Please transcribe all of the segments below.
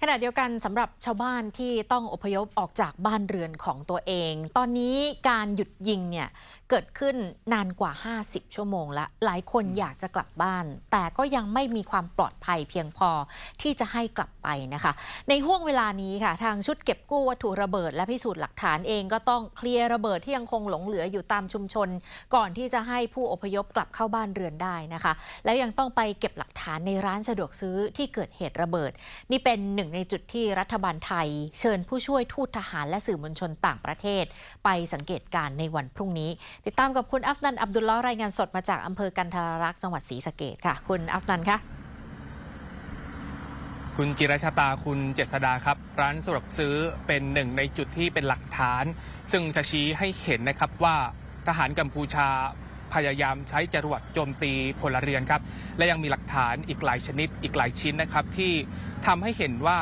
ขณะเดียวกันสำหรับชาวบ้านที่ต้องอพยพออกจากบ้านเรือนของตัวเอง ตอนนี้การหยุดยิงเนี่ยเกิดขึ้นนานกว่า 50 ชั่วโมงละหลายคนอยากจะกลับบ้าน แต่ก็ยังไม่มีความปลอดภัยเพียงพอที่จะให้กลับไปนะคะ ในห่วงเวลานี้ค่ะ ทางชุดเก็บกู้วัตถุระเบิด และพิสูจน์หลักฐานเองก็ต้องเคลียร์ระเบิดที่ยังคงหลงเหลืออยู่ตามชุมชน ก่อนที่จะให้ผู้อพยพกลับเข้าบ้านเรือนได้นะคะ แล้วยังต้องไปเก็บหลักฐานในร้านสะดวกซื้อที่เกิดเหตุระเบิดนี่เป็น็นหนึ่งในจุดที่รัฐบาลไทย เชิญผู้ช่วยทูตทหารและสื่อมวลชนต่างประเทศ ไปสังเกตการณ์ในวันพรุ่งนี้ ติดตามกับคุณอัฟนันอับดุลลอฮ์รายงานสดมาจากอำเภอกันทารักษ์จังหวัดศรีสะเกดค่ะ คุณอัฟนันคะคุณจิรชาตาคุณเจษดาครับ ร้านสะดวกซื้อเป็นหนึ่งในจุดที่เป็นหลักฐาน ซึ่งจะชี้ให้เห็นนะครับว่าทหารกัมพูชา พยายามใช้จรวดโจมตีพลเรือนครับ และยังมีหลักฐานอีกหลายชนิดอีกหลายชิ้นนะครับ ที่ทำให้เห็นว่า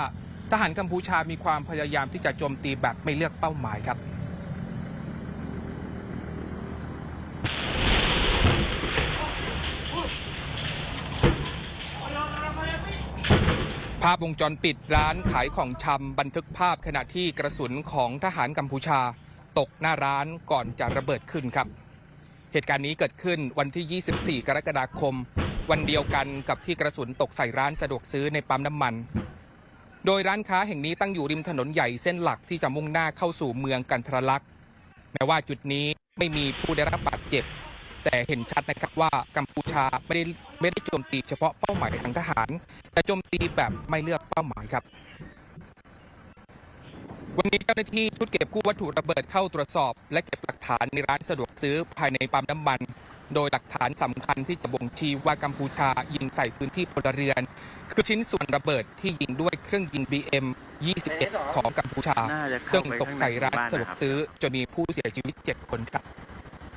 ทหารกัมพูชามีความพยายามที่จะโจมตีแบบไม่เลือกเป้าหมายครับภาพวงจรปิดร้านขายของชำบันทึกภาพขณะที่กระสุนของทหารกัมพูชา ตกหน้าร้านก่อนจะระเบิดขึ้นครับ เหตุการณ์นี้เกิดขึ้นวันที่ 24 กรกฎาคม วันเดียวกันกับที่กระสุนตกใส่ร้านสะดวกซื้อในปั๊มน้ำมัน โดยร้านค้าแห่งนี้ตั้งอยู่ริมถนนใหญ่เส้นหลักที่จะมุ่งหน้าเข้าสู่เมืองกันทรลักษณ์แม้ว่าจุดนี้ไม่มีผู้ได้รับบาดเจ็บ แต่เห็นชัดนะครับว่ากัมพูชาไม่ได้ไม่ได้โจมตีเฉพาะเป้าหมายทางทหาร แต่โจมตีแบบไม่เลือกเป้าหมายครับ วันนี้เจ้าหน้าที่ชุดเก็บกู้วัตถุระเบิดเข้าตรวจสอบ และเก็บหลักฐานในร้านสะดวกซื้อภายในปั๊มน้ำมัน โดยหลักฐานสำคัญที่จะบ่งชี้ว่ากัมพูชายิงใส่พื้นที่พลเรือน คือชิ้นส่วนระเบิดที่ยิงด้วยเครื่องยิง BM 21 ของกัมพูชาาซึ่งตกใส่ร้านสะดวกซื้อจนมีผู้เสียชีวิต 7 คนครับ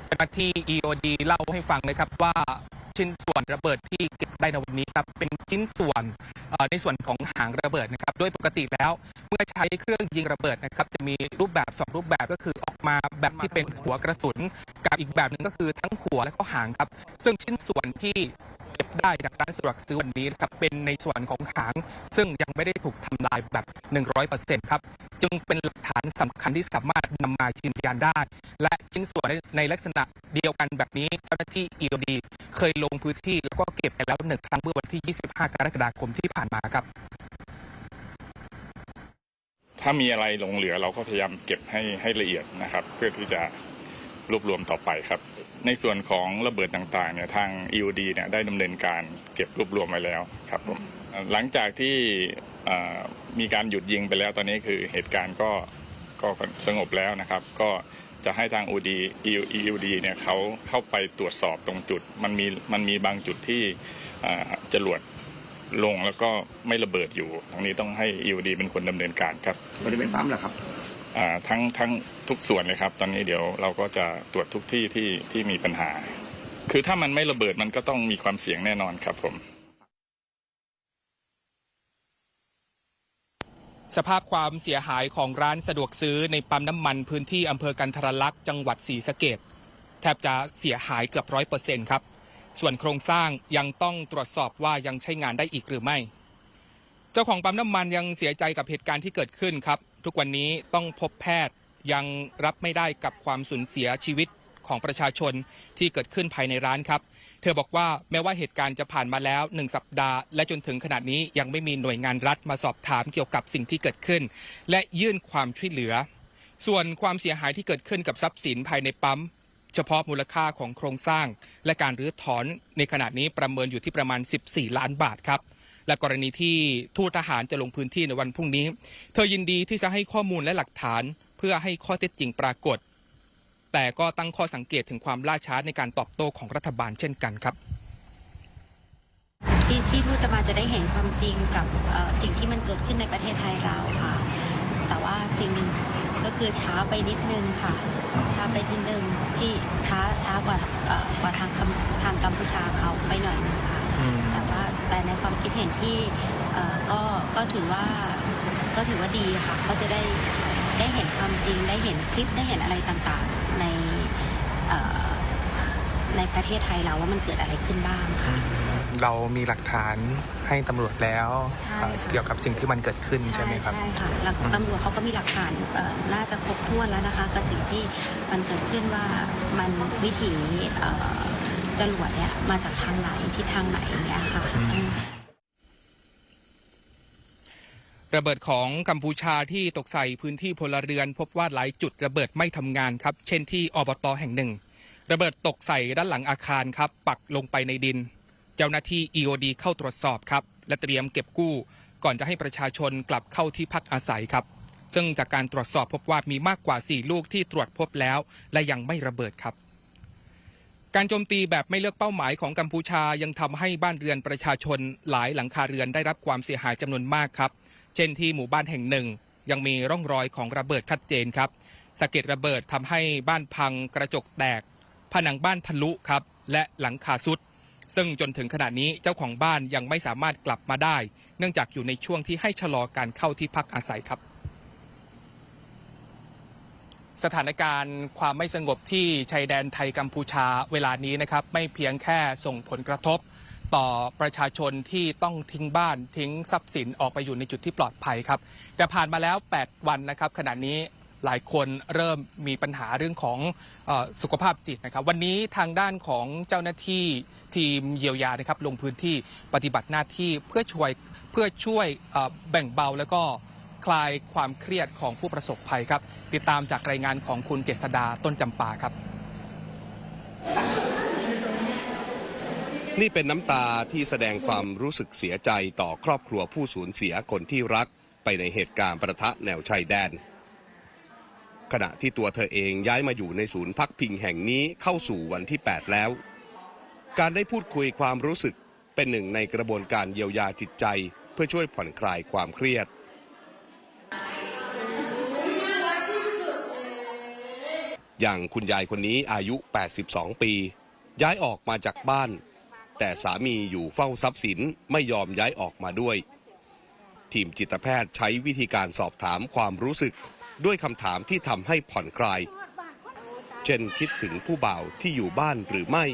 เจ้าหน้าที่ EOD เล่าให้ฟังนะครับว่า ชิ้นส่วนระเบิดที่เก็บได้ในวันนี้ครับเป็นชิ้นส่วนในส่วนของหางระเบิดนะครับ โดยปกติแล้ว เมื่อใช้เครื่องยิงระเบิดนะครับ จะมีรูปแบบสองรูปแบบก็คือออกมาแบบที่เป็นหัวกระสุน กับอีกแบบหนึ่งก็คือทั้งหัวและก็หางครับ ซึ่งชิ้นส่วนที่ เก็บได้จากร้านสะดวกซื้อวันนี้นะครับเป็นในส่วนของหาง ซึ่งยังไม่ได้ถูกทำลายแบบ 100%ครับจึงเป็นหลักฐานสำคัญที่สามารถนำมายืนยันได้ และชิ้นส่วนในลักษณะเดียวกันแบบนี้เจ้าหน้าที่ EOD เคยลงพื้นที่แล้วก็เก็บไปแล้วหนึ่งครั้งเมื่อวันที่ 25 กรกฎาคมที่ผ่านมาครับ ถ้ามีอะไรหลงเหลือเราก็พยายามเก็บให้ให้ละเอียดนะครับ เพื่อที่จะ รวบรวมต่อไปครับ ในส่วนของระเบิดต่างๆเนี่ยทาง EOD เนี่ยได้ดำเนินการเก็บรวบรวมไว้แล้วครับผมหลังจากที่เอ่อมีการหยุดยิงไปแล้วตอนนี้คือเหตุการณ์ก็ก็สงบแล้วนะครับ ก็จะให้ทาง OD EOD เนี่ยเขาเข้าไปตรวจสอบตรงจุด มันมีมันมีบางจุดที่เอ่อจรวดลงแล้วก็ไม่ระเบิดอยู่ทั้งนี้ต้องให้ EOD เป็นคนดำเนินการครับบริเวณปั๊มเหรอครับอ่าทั้งทั้ง ทุกส่วนเลยครับ ตอนนี้เดี๋ยวเราก็จะตรวจทุกที่ที่ที่มีปัญหา คือถ้ามันไม่ระเบิดมันก็ต้องมีความเสี่ยงแน่นอนครับผม สภาพความเสียหายของร้านสะดวกซื้อในปั๊มน้ำมันพื้นที่อำเภอกันทรลักษณ์จังหวัดศรีสะเกดแทบจะเสียหายเกือบร้อยเปอร์เซ็นต์ครับ ส่วนโครงสร้างยังต้องตรวจสอบว่ายังใช้งานได้อีกหรือไม่ เจ้าของปั๊มน้ำมันยังเสียใจกับเหตุการณ์ที่เกิดขึ้นครับ ทุกวันนี้ต้องพบแพทย์ ยังรับไม่ได้กับความสูญเสียชีวิตของประชาชนที่เกิดขึ้นภายในร้านครับ เธอบอกว่าแม้ว่าเหตุการณ์จะผ่านมาแล้วหนึ่งสัปดาห์ และจนถึงขณะนี้ยังไม่มีหน่วยงานรัฐมาสอบถามเกี่ยวกับสิ่งที่เกิดขึ้น และยื่นความช่วยเหลือ ส่วนความเสียหายที่เกิดขึ้นกับทรัพย์สินภายในปั๊ม เฉพาะมูลค่าของโครงสร้าง และการรื้อถอนในขณะนี้ประเมินอยู่ที่ประมาณ 14 ล้านบาทครับและกรณีที่ทูตทหารจะลงพื้นที่ในวันพรุ่งนี้ เธอยินดีที่จะให้ข้อมูลและหลักฐาน เพื่อให้ข้อเท็จจริงปรากฏ แต่ก็ตั้งข้อสังเกตถึงความล่าช้าในการตอบโต้ของรัฐบาลเช่นกันครับ ที่ที่ทูตจะมาจะได้เห็นความจริงกับเอ่อสิ่งที่มันเกิดขึ้นในประเทศไทยเราค่ะ แต่ว่าสิ่งหนึ่งก็คือช้าไปนิดนึงค่ะ ช้าไปทีนึงที่ช้าช้ากว่าเอ่อกว่าทางคำทางกัมพูชาเขาไปหน่อยนึงค่ะแต่ว่าแต่ในความคิดเห็นที่เอ่อก็ก็ถือว่าก็ถือว่าดีค่ะก็จะได้ ได้เห็นความจริงได้เห็นคลิปได้เห็นอะไรต่างๆ ในเอ่อในประเทศไทยเราว่ามันเกิดอะไรขึ้นบ้างค่ะ เรามีหลักฐานให้ตำรวจแล้วใช่เอ่อค่ะเกี่ยวกับสิ่งที่มันเกิดขึ้นใช่ไหมครับใช่ค่ะแล้วตำรวจเขาก็มีหลักฐานเอ่อน่าจะครบถ้วนแล้วนะคะกับสิ่งที่มันเกิดขึ้นว่ามันวิถีเอ่อจรวดเนี่ยมาจากทางไหนทิศทางไหนอย่างเงี้ยค่ะ อืม อืม ระเบิดของกัมพูชาที่ตกใส่พื้นที่พลเรือน พบว่าหลายจุดระเบิดไม่ทำงานครับ เช่นที่อบตแห่งหนึ่ง ระเบิดตกใส่ด้านหลังอาคารครับ ปักลงไปในดิน เจ้าหน้าที่ EOD เข้าตรวจสอบครับ และเตรียมเก็บกู้ ก่อนจะให้ประชาชนกลับเข้าที่พักอาศัยครับ ซึ่งจากการตรวจสอบพบว่ามีมากกว่า 4 ลูกที่ตรวจพบแล้ว และยังไม่ระเบิดครับการโจมตีแบบไม่เลือกเป้าหมายของกัมพูชายังทำให้บ้านเรือนประชาชนหลายหลังคาเรือนได้รับความเสียหายจำนวนมากครับ เช่นที่หมู่บ้านแห่งหนึ่ง ยังมีร่องรอยของระเบิดชัดเจนครับสะเก็ดระเบิดทำให้บ้านพังกระจกแตก ผนังบ้านทะลุครับ และหลังคาสุด ซึ่งจนถึงขณะนี้เจ้าของบ้านยังไม่สามารถกลับมาได้ เนื่องจากอยู่ในช่วงที่ให้ชะลอการเข้าที่พักอาศัยครับ สถานการณ์ความไม่สงบที่ชายแดนไทยกัมพูชาเวลานี้นะครับ ไม่เพียงแค่ส่งผลกระทบ ต่อประชาชนที่ต้องทิ้งบ้านทิ้งทรัพย์สินออกไปอยู่ในจุดที่ปลอดภัยครับ แต่ผ่านมาแล้ว 8 วันนะครับ ขณะนี้หลายคนเริ่มมีปัญหาเรื่องของอสุขภาพจิตนะครับ วันนี้ทางด้านของเจ้าหน้าที่ทีมเยียวยานะครับ ลงพื้นที่ปฏิบัติหน้าที่เพื่อช่วยเพื่อช่วยแบ่งเบาแล้วก็คลายความเครียดของผู้ประสบภัยครับ ติดตามจากรายงานของคุณเจษดาต้นจำปาครับ นี่เป็นน้ำตาที่แสดงความรู้สึกเสียใจต่อครอบครัวผู้สูญเสียคนที่รักไปในเหตุการณ์ประทะแนวชายแดน ขณะที่ตัวเธอเองย้ายมาอยู่ในศูนย์พักพิงแห่งนี้เข้าสู่วันที่ 8 แล้ว การได้พูดคุยความรู้สึกเป็นหนึ่งในกระบวนการเยียวยาจิตใจ เพื่อช่วยผ่อนคลายความเครียดอย่างคุณยายคนนี้อายุ 82 ปี ย้ายออกมาจากบ้าน แต่สามีอยู่เฝ้าทรัพย์สินไม่ยอมย้ายออกมาด้วย ทีมจิตแพทย์ใช้วิธีการสอบถามความรู้สึกด้วยคำถามที่ทำให้ผ่อนคลาย เช่นคิดถึงผู้บ่าวที่อยู่บ้านหรือไม่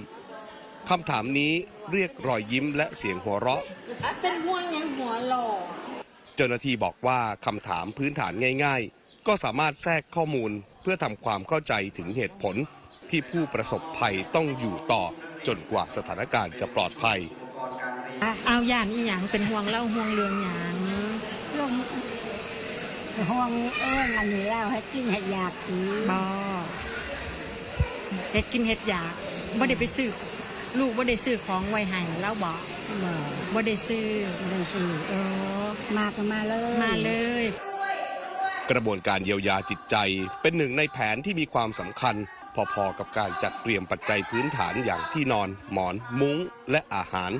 คำถามนี้เรียกรอยยิ้มและเสียงหัวเราะ เป็นห่วงยังหัวหล่อเจ้าหน้าที่บอกว่าคำถามพื้นฐานง่าย ๆ ก็สามารถแทรกข้อมูลเพื่อทำความเข้าใจถึงเหตุผลที่ผู้ประสบภัยต้องอยู่ต่อ จนกว่าสถานการณ์จะปลอดภัย เอาย่านอีหยังเป็นห่วงเล่าห่วงเรื่องหยังลงห้องเอิ้นอันนี้แล้วให้กินให้อยากกินบอเฮ็ดกินเฮ็ดอยากบ่ได้ไปซื้อลูกบ่ได้ซื้อของไว้ให้เล่าบอกบ่บ่ได้ซื้อไม่ได้สิเออมาก็มาเลย มาเลยกระบวนการเยียวยาจิตใจเป็นหนึ่งในแผนที่มีความสำคัญ พอๆกับการจัดเตรียมปัจจัยพื้นฐานอย่างที่นอน หมอน มุ้ง และอาหาร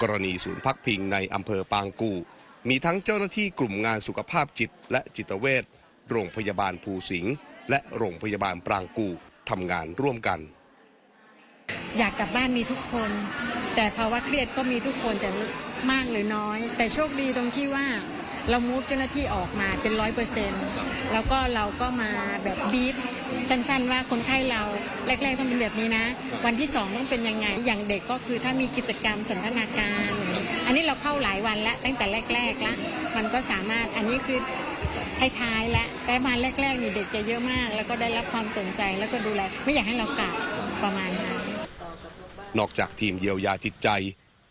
กรณีศูนย์พักพิงในอำเภอปางกู มีทั้งเจ้าหน้าที่กลุ่มงานสุขภาพจิตและจิตเวชโรงพยาบาลภูสิงห์และโรงพยาบาลปรางกูทำงานร่วมกัน อยากกลับบ้านมีทุกคน แต่ภาวะเครียดก็มีทุกคนแต่มากหรือน้อย แต่โชคดีตรงที่ว่าเรามูฟเจ้าหน้าที่ออกมาเป็นร้อยเปอร์เซ็นต์ แล้วก็เราก็มาแบบบีบสั้นๆ ว่าคนไข้เราแรกๆต้องเป็นแบบนี้นะ วันที่สองต้องเป็นยังไงอย่างเด็กก็คือถ้ามีกิจกรรมสันทนาการ อันนี้เราเข้าหลายวันแล้วตั้งแต่แรกๆละมันก็สามารถอันนี้คือท้ายๆแล้วแต่มาแรกๆนี่เด็กจะเยอะมาก แล้วก็ได้รับความสนใจแล้วก็ดูแลไม่อยากให้เรากลับประมาณนั้นนอกจากทีมเยียวยาจิตใจ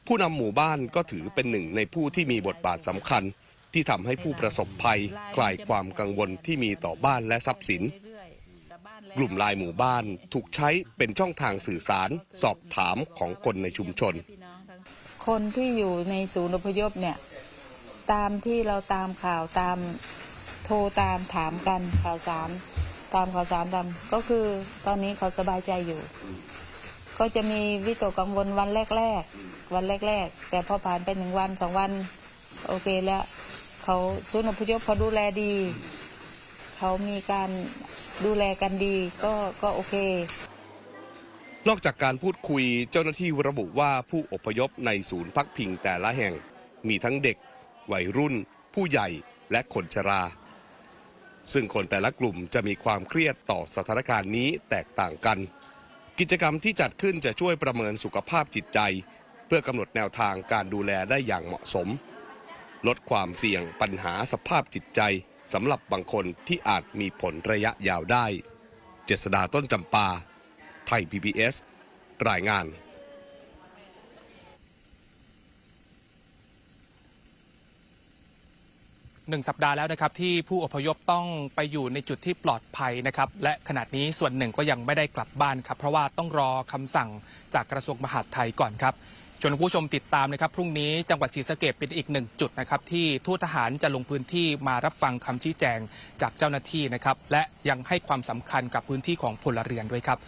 ผู้นำหมู่บ้านก็ถือเป็นหนึ่งในผู้ที่มีบทบาทสำคัญ ที่ทำให้ผู้ประสบภัยคลายความกังวลที่มีต่อบ้านและทรัพย์สิน กลุ่มลายหมู่บ้านถูกใช้เป็นช่องทางสื่อสาร สอบถามของคนในชุมชน คนที่อยู่ในศูนย์อพยพเนี่ย ตามที่เราตามข่าวตามโทรตามถามกันข่าวสาร ตามข่าวสารตามก็คือตอนนี้เขาสบายใจอยู่ ก็จะมีวิตกกังวลวันแรก ๆ วันแรก ๆ แต่พอผ่านไปหนึ่งวันสองวัน โอเคแล้ว เขาศูนย์อพยพเขาดูแลดี เขามีการดูแลกันดีก็ก็โอเคนอกจากการพูดคุยเจ้าหน้าที่ระบุว่าผู้อพยพในศูนย์พักพิงแต่ละแห่ง มีทั้งเด็ก วัยรุ่น ผู้ใหญ่และคนชรา ซึ่งคนแต่ละกลุ่มจะมีความเครียดต่อสถานการณ์นี้แตกต่างกัน กิจกรรมที่จัดขึ้นจะช่วยประเมินสุขภาพจิตใจ เพื่อกำหนดแนวทางการดูแลได้อย่างเหมาะสม ลดความเสี่ยงปัญหาสภาพจิตใจสำหรับบางคนที่อาจมีผลระยะยาวได้ เจษดาต้นจำปา ไทย PBS รายงานหนึ่งสัปดาห์แล้วนะครับที่ผู้อพยพต้องไปอยู่ในจุดที่ปลอดภัยนะครับและขณะนี้ส่วนหนึ่งก็ยังไม่ได้กลับบ้านครับเพราะว่าต้องรอคำสั่งจากกระทรวงมหาดไทยก่อนครับ ชวนผู้ชมติดตามนะครับ พรุ่งนี้จังหวัดศรีสะเกดเป็นอีกหนึ่งจุดนะครับ ที่ทูตทหารจะลงพื้นที่มารับฟังคำชี้แจงจากเจ้าหน้าที่นะครับ และยังให้ความสำคัญกับพื้นที่ของพลเรือนด้วยครับ